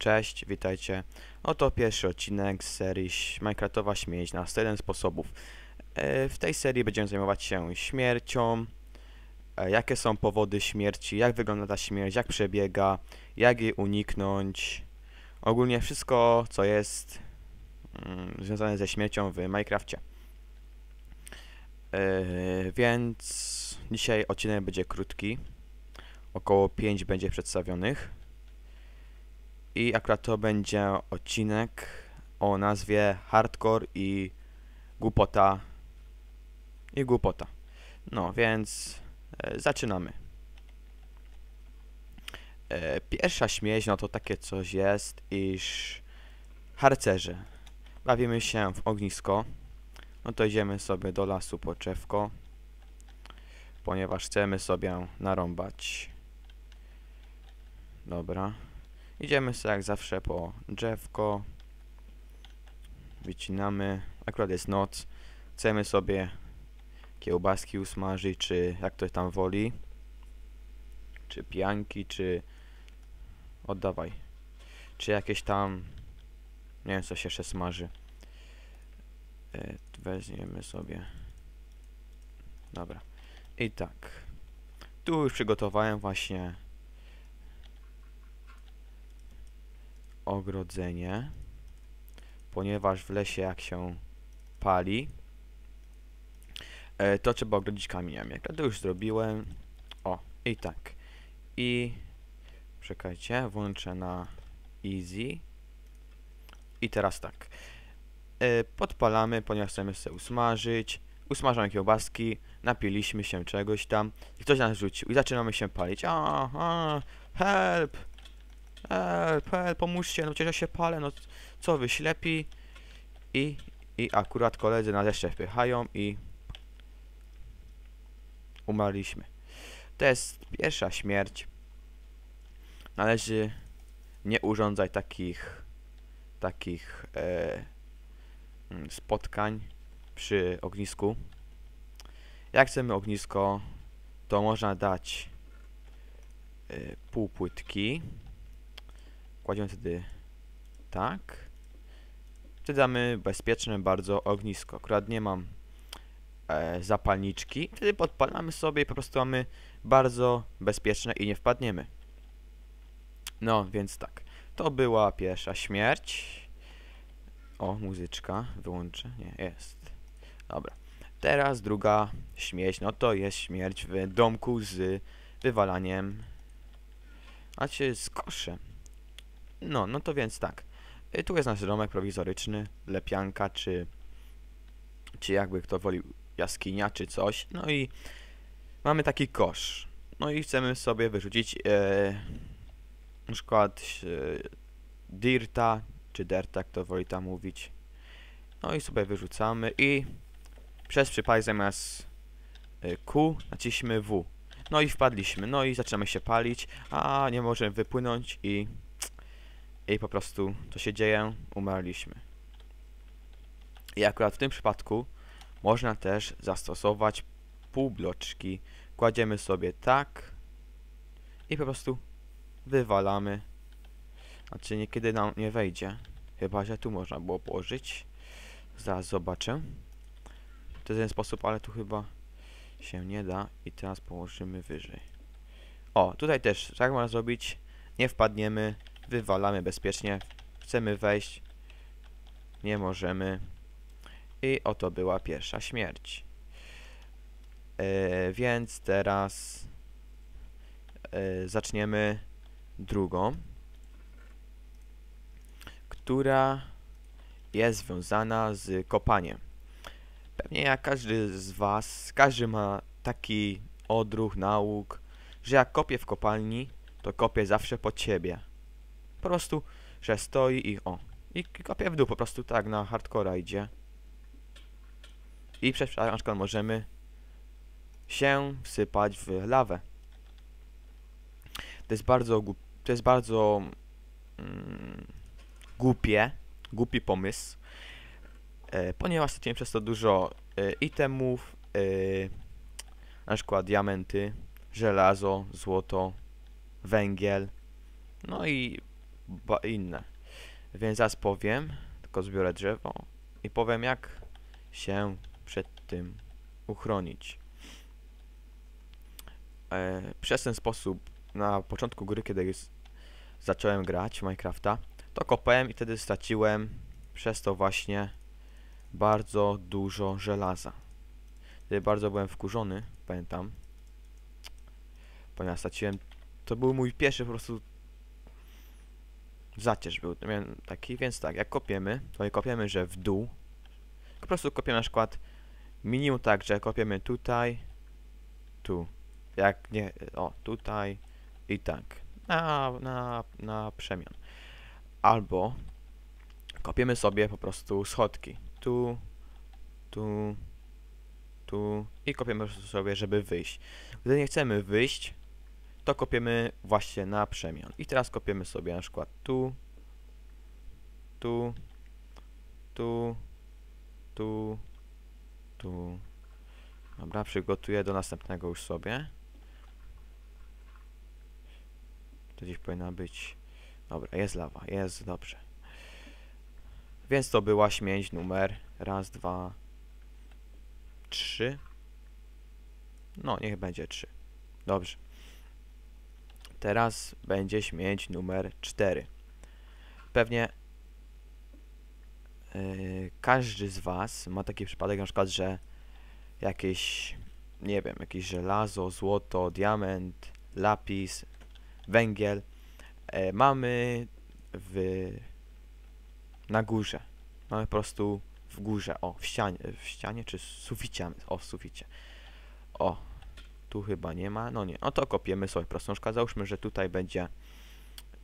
Cześć, witajcie. Oto pierwszy odcinek z serii Minecraftowa śmierć na 101 sposobów. E, W tej serii będziemy zajmować się śmiercią, e, jakie są powody śmierci, jak wygląda ta śmierć, jak przebiega, jak jej uniknąć. Ogólnie wszystko, co jest mm, związane ze śmiercią w Minecrafcie. E, Więc dzisiaj odcinek będzie krótki. Około 5 będzie przedstawionych. I akurat to będzie odcinek o nazwie Hardcore i Głupota. I Głupota. No, więc e, zaczynamy. E, pierwsza śmierć, no to takie coś jest, iż harcerze. Bawimy się w ognisko. No to idziemy sobie do lasu po drzewko, ponieważ chcemy sobie narąbać. Dobra. Idziemy sobie jak zawsze po drzewko. Wycinamy. Akurat jest noc. Chcemy sobie kiełbaski usmażyć, czy jak ktoś tam woli. Czy pianki, czy... Oddawaj. Czy jakieś tam... Nie wiem, co się jeszcze smaży. E, weźmiemy sobie... Dobra. I tak. Tu już przygotowałem właśnie ogrodzenie, ponieważ w lesie jak się pali, e, to trzeba ogrodzić kamieniem. Jak ja to już zrobiłem, o, i tak. I czekajcie, włączę na easy. I teraz tak. E, podpalamy, ponieważ chcemy sobie usmażyć. Usmażamy kiełbaski, napiliśmy się czegoś tam i ktoś nas rzucił i zaczynamy się palić. Aha, help! Pomóżcie, no przecież ja się palę, no co wy, ślepi? I, i akurat koledzy nas jeszcze wpychają i umarliśmy. To jest pierwsza śmierć. Należy nie urządzać takich takich e, mm, spotkań przy ognisku. Jak chcemy ognisko, to można dać e, pół płytki kładziemy wtedy tak. Wtedy damy bezpieczne bardzo ognisko. Akurat nie mam e, zapalniczki. Wtedy podpalamy sobie i po prostu mamy bardzo bezpieczne i nie wpadniemy. No, więc tak. To była pierwsza śmierć. O, muzyczka. Wyłączę. Nie, jest. Dobra. Teraz druga śmierć. No to jest śmierć w domku z wywalaniem. A czy z koszem. No, no to więc tak. Y, Tu jest nasz domek prowizoryczny, lepianka, czy, czy jakby kto woli jaskinia, czy coś. No i mamy taki kosz. No i chcemy sobie wyrzucić e, na przykład e, dirta, czy derta, kto woli tam mówić. No i sobie wyrzucamy i przez przypadek zamiast Q naciśnijmy W. No i wpadliśmy, no i zaczynamy się palić, a nie możemy wypłynąć i i po prostu to się dzieje, umarliśmy. I akurat w tym przypadku można też zastosować półbloczki. Kładziemy sobie tak i po prostu wywalamy. Znaczy niekiedy nam nie wejdzie. Chyba, że tu można było położyć. Zaraz zobaczę. To jest ten sposób, ale tu chyba się nie da. I teraz położymy wyżej. O, tutaj też tak można zrobić. Nie wpadniemy wywalamy bezpiecznie, chcemy wejść, nie możemy i oto była pierwsza śmierć. E, więc teraz e, zaczniemy drugą, która jest związana z kopaniem. Pewnie jak każdy z Was, każdy ma taki odruch, nauk, że jak kopie w kopalni, to kopie zawsze pod siebie. Po prostu, że stoi i o. I kopie w dół, po prostu tak na hardcora idzie. I przez na możemy się wsypać w lawę. To jest bardzo, to jest bardzo mm, głupie, głupi pomysł, e, ponieważ stracimy przez to dużo e, itemów, e, na przykład diamenty, żelazo, złoto, węgiel, no i inne. Więc zaraz powiem, tylko zbiorę drzewo i powiem jak się przed tym uchronić. E, przez ten sposób na początku gry, kiedy zacząłem grać Minecrafta, to kopałem i wtedy straciłem przez to właśnie bardzo dużo żelaza. Wtedy bardzo byłem wkurzony, pamiętam. Ponieważ straciłem. To był mój pierwszy po prostu zacierz był. Taki, więc tak, jak kopiemy, to kopiemy, że w dół. Po prostu kopiemy na przykład minimum tak, że kopiemy tutaj, tu. Jak nie, o, tutaj i tak. Na, na, na przemian. Albo kopiemy sobie po prostu schodki. Tu, tu, tu i kopiemy sobie, żeby wyjść. Gdy nie chcemy wyjść, to kopiemy właśnie na przemian. I teraz kopiemy sobie na przykład tu, tu, tu, tu, tu. Dobra, przygotuję do następnego już sobie. To gdzieś powinna być. Dobra, jest lawa, jest dobrze. Więc to była śmieć numer raz, dwa, trzy. No, niech będzie trzy. Dobrze. Teraz będzie śmieć numer 4. Pewnie yy, każdy z Was ma taki przypadek na przykład, że jakieś, nie wiem, jakieś żelazo, złoto, diament, lapis, węgiel e, mamy w, na górze. Mamy po prostu w górze, o, w ścianie, w ścianie czy suficie, o, w suficie. O, tu chyba nie ma, no nie, no to kopiemy sobie prostą szkołę. Załóżmy, że tutaj będzie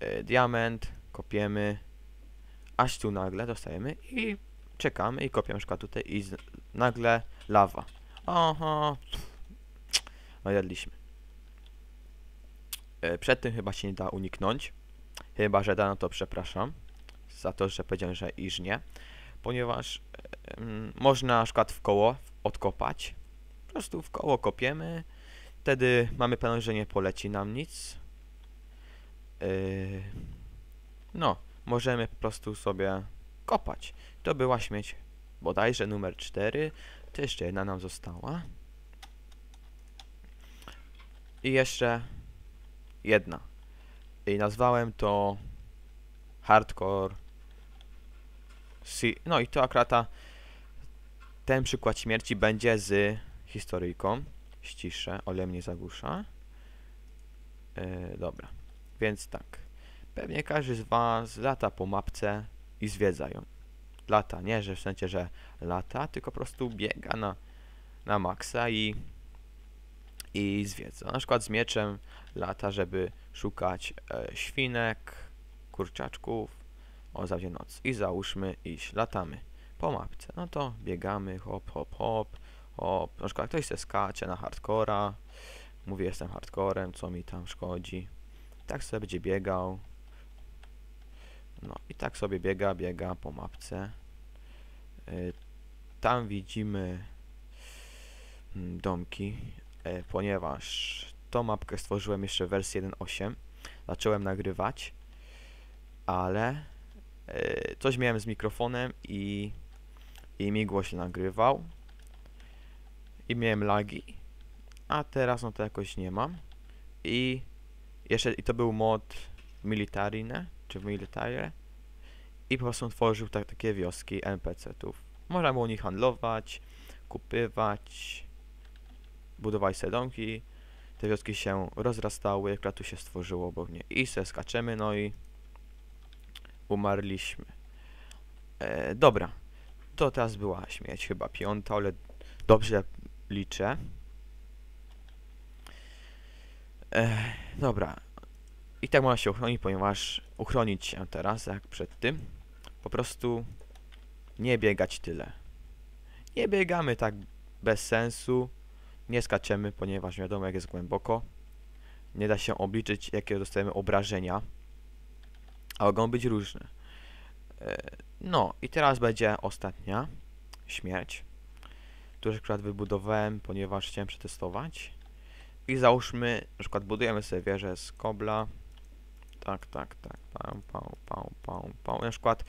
e, diament, kopiemy, aż tu nagle dostajemy i czekamy i na przykład tutaj i z, nagle lawa. Oho, no jedliśmy. E, przed tym chyba się nie da uniknąć, chyba, że da, no to przepraszam za to, że powiedziałem, że iż nie, ponieważ mm, można na przykład w koło odkopać, po prostu w koło kopiemy, Wtedy mamy pewność, że nie poleci nam nic. Yy, no, możemy po prostu sobie kopać. To była śmieć bodajże numer 4. To jeszcze jedna nam została. I jeszcze jedna. I nazwałem to Hardcore Si No i to akurat ten przykład śmierci będzie z historyjką ściszę, ole mnie zagłusza. Yy, dobra, więc tak. Pewnie każdy z Was lata po mapce i zwiedza ją. Lata, nie, że w sensie, że lata, tylko po prostu biega na, na maksa i, i zwiedza. Na przykład z mieczem lata, żeby szukać e, świnek, kurczaczków o zawie noc. I załóżmy, iść, latamy po mapce. No to biegamy, hop, hop, hop, o, na przykład ktoś se skacze na hardcora, mówi jestem hardcorem, co mi tam szkodzi. Tak sobie będzie biegał. No i tak sobie biega, biega po mapce. Y, tam widzimy mm, domki, y, ponieważ tą mapkę stworzyłem jeszcze w wersji 1.8. Zacząłem nagrywać, ale y, coś miałem z mikrofonem i, i mi głośno nagrywał i miałem lagi, a teraz no to jakoś nie mam. I jeszcze i to był mod militarine, czy w military i po prostu tworzył tak, takie wioski NPC-ów. Można było nich handlować, kupywać, budować sobie domki. Te wioski się rozrastały, jak tu się stworzyło obok mnie. I se skaczemy, no i umarliśmy. E, dobra, to teraz była śmierć chyba piąta, ale dobrze liczę. Ech, dobra. I tak można się uchronić, ponieważ uchronić się teraz, jak przed tym, po prostu nie biegać tyle. Nie biegamy tak bez sensu, nie skaczemy, ponieważ wiadomo jak jest głęboko. Nie da się obliczyć, jakie dostajemy obrażenia, a mogą być różne. E, no i teraz będzie ostatnia śmierć który akurat wybudowałem, ponieważ chciałem przetestować. I załóżmy, na przykład budujemy sobie wieżę z kobla, Tak, tak, tak. Pał, pał, pał, pał, pał. Na przykład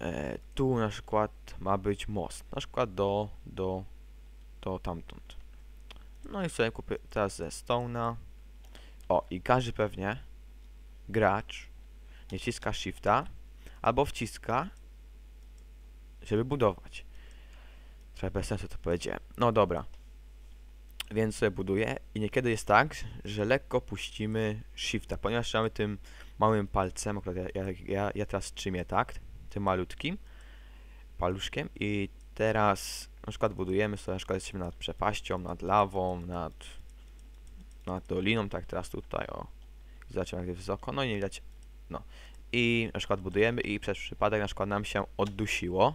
e, tu na przykład ma być most. Na przykład do, do, do tamtąd. No i sobie kupię teraz ze Stone'a. O, i każdy pewnie gracz nie wciska shifta albo wciska, żeby budować. Trochę bez sensu to powiedziałem. No dobra. Więc sobie buduję i niekiedy jest tak, że lekko puścimy shifta, ponieważ trzymamy tym małym palcem, akurat ja, ja, ja, teraz trzymię tak, tym malutkim paluszkiem i teraz na przykład budujemy sobie, na przykład jesteśmy nad przepaścią, nad lawą, nad, nad doliną, tak teraz tutaj, o. Zobaczymy jak jest wysoko, no i nie widać, no. I na przykład budujemy i przez przypadek na przykład nam się oddusiło.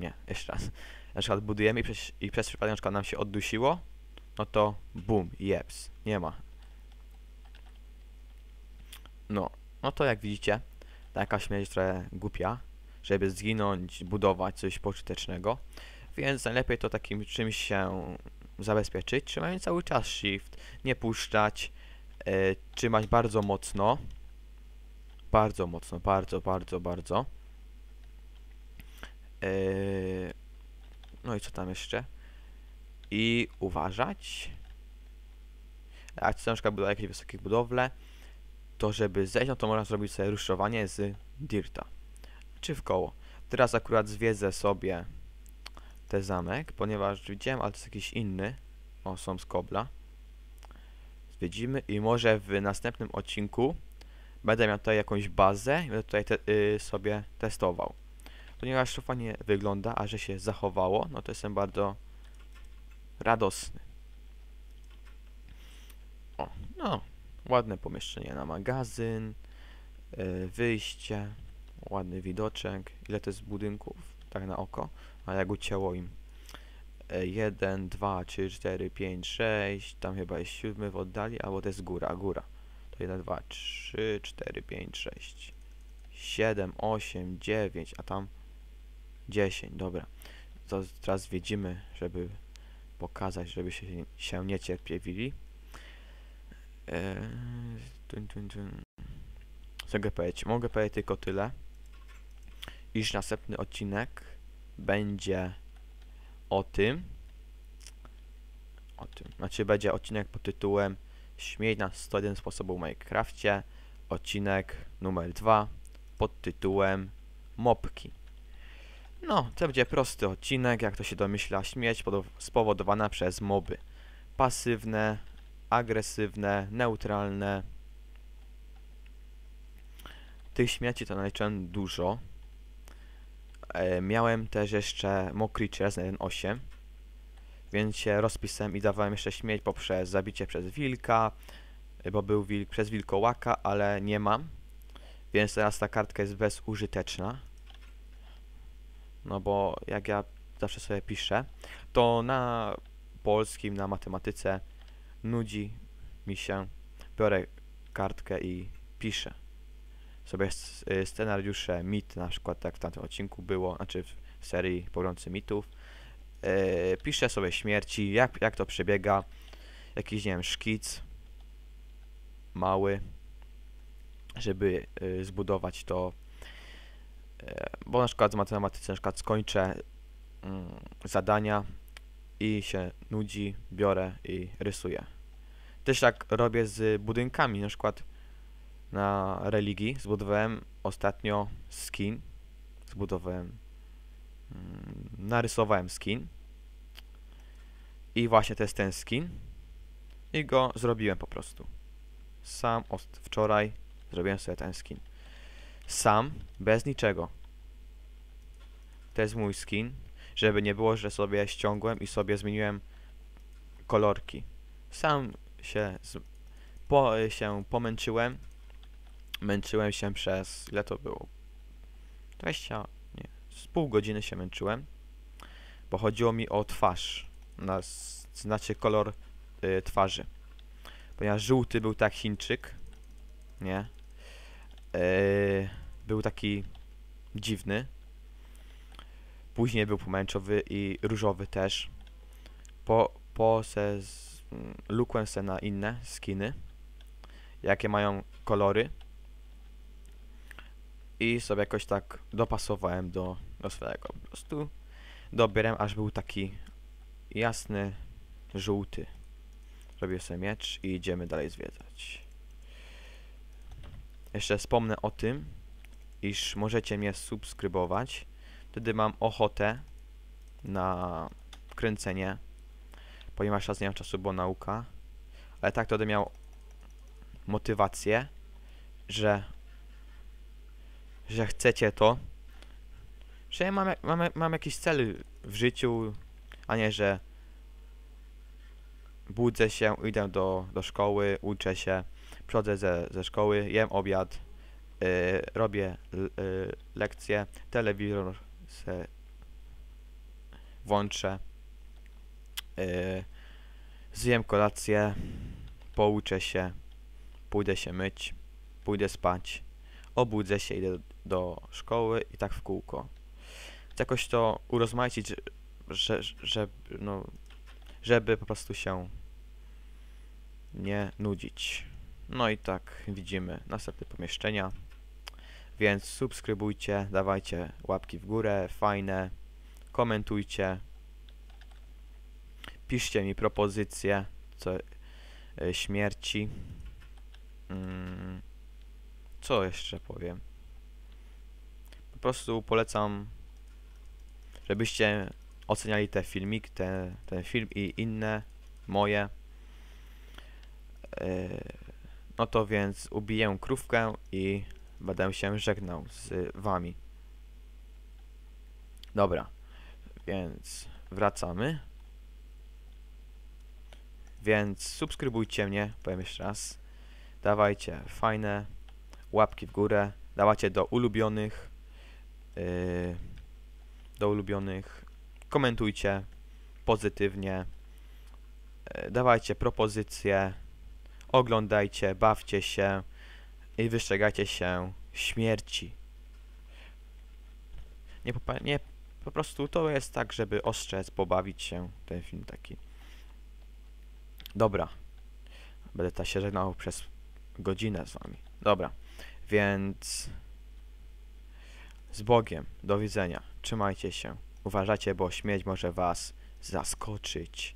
Nie, jeszcze raz. Na przykład budujemy i przez, i przez przypadek na przykład nam się oddusiło, no to boom, jeps, nie ma. No, no to jak widzicie, taka śmierć trochę głupia, żeby zginąć, budować coś pożytecznego, więc najlepiej to takim czymś się zabezpieczyć, trzymając cały czas shift, nie puszczać, e, trzymać bardzo mocno, bardzo mocno, bardzo, bardzo, bardzo. E, no i co tam jeszcze? I uważać. Jak chcę na przykład budować jakieś wysokie budowle, to żeby zejść, no to można zrobić sobie ruszowanie z dirta. Czy w koło. Teraz akurat zwiedzę sobie ten zamek, ponieważ widziałem, ale to jest jakiś inny. O, są z kobla. Zwiedzimy i może w następnym odcinku będę miał tutaj jakąś bazę i będę tutaj te, y, sobie testował. Ponieważ to fajnie wygląda, a że się zachowało, no to jestem bardzo radosny. O, no, ładne pomieszczenie na magazyn, y, wyjście, ładny widoczek. Ile to jest budynków? Tak na oko, a jak ucięło im. 1, 2, 3, 4, 5, 6, tam chyba jest siódmy w oddali, albo to jest góra, góra. To 1, 2, 3, 4, 5, 6, 7, 8, 9, a tam 10, dobra. To teraz zwiedzimy, żeby pokazać, żeby się, się nie tun, tun. Co mogę powiedzieć? Mogę powiedzieć tylko tyle, iż następny odcinek będzie o tym, o tym, znaczy będzie odcinek pod tytułem Śmiej na 101 sposobów w Minecrafcie, odcinek numer 2 pod tytułem Mopki. No, to będzie prosty odcinek, jak to się domyśla, śmieć spowodowana przez moby. Pasywne, agresywne, neutralne. Tych śmieci to naliczyłem dużo. E, miałem też jeszcze Mock Creatures 1.8 więc się rozpisałem i dawałem jeszcze śmieć poprzez zabicie przez wilka, bo był wilk przez wilkołaka, ale nie mam. Więc teraz ta kartka jest bezużyteczna. No bo jak ja zawsze sobie piszę, to na polskim, na matematyce nudzi mi się. Biorę kartkę i piszę sobie y, scenariusze mit, na przykład tak w tamtym odcinku było, znaczy w serii Pogrący Mitów. Yy, piszę sobie śmierci, jak, jak to przebiega, jakiś, nie wiem, szkic mały, żeby y, zbudować to, bo na przykład z matematyce na przykład skończę y, zadania i się nudzi, biorę i rysuję. Też tak robię z budynkami, na przykład na religii zbudowałem ostatnio skin, zbudowałem, mm, narysowałem skin i właśnie to jest ten skin i go zrobiłem po prostu. Sam wczoraj zrobiłem sobie ten skin. Sam, bez niczego. To jest mój skin, żeby nie było, że sobie ściągłem i sobie zmieniłem kolorki. Sam się, po, się pomęczyłem. Męczyłem się przez, ile to było? 20, nie, z pół godziny się męczyłem. Bo chodziło mi o twarz. Na, znaczy kolor y, twarzy. Ponieważ żółty był tak Chińczyk. Nie. Yy, był taki dziwny. Później był pomęczowy i różowy też. Po, po se mm, lukłem se na inne skiny. Jakie mają kolory i sobie jakoś tak dopasowałem do, do swojego. Po prostu dobierem, aż był taki jasny, żółty. Robię sobie miecz i idziemy dalej zwiedzać. Jeszcze wspomnę o tym, iż możecie mnie subskrybować. Wtedy mam ochotę na kręcenie, ponieważ teraz nie mam czasu, bo nauka. Ale tak to będę miał motywację, że że chcecie to, że ja mam, mam, mam jakiś cel w życiu, a nie, że budzę się, idę do, do szkoły, uczę się, przychodzę ze, ze szkoły, jem obiad, robię l, y, lekcje, telewizor se włączę, y, zjem kolację, pouczę się, pójdę się myć, pójdę spać, obudzę się, idę do szkoły i tak w kółko. Chcę jakoś to urozmaicić, że, że, no, żeby po prostu się nie nudzić. No i tak widzimy następne pomieszczenia. Więc subskrybujcie, dawajcie łapki w górę, fajne, komentujcie, piszcie mi propozycje co, e, śmierci. Mm, co jeszcze powiem? Po prostu polecam, żebyście oceniali te filmiki, te, ten film i inne moje. E, No to więc ubiję krówkę i będę się żegnał z wami. Dobra, więc wracamy. Więc subskrybujcie mnie, powiem jeszcze raz. Dawajcie fajne łapki w górę, dawajcie do ulubionych, yy, do ulubionych, komentujcie pozytywnie, yy, dawajcie propozycje, oglądajcie, bawcie się i wystrzegajcie się śmierci. Nie, nie, po prostu to jest tak, żeby ostrzec, pobawić się, ten film taki. Dobra. Będę ta się żegnał przez godzinę z wami. Dobra. Więc z Bogiem. Do widzenia. Trzymajcie się. Uważajcie, bo śmierć może was zaskoczyć.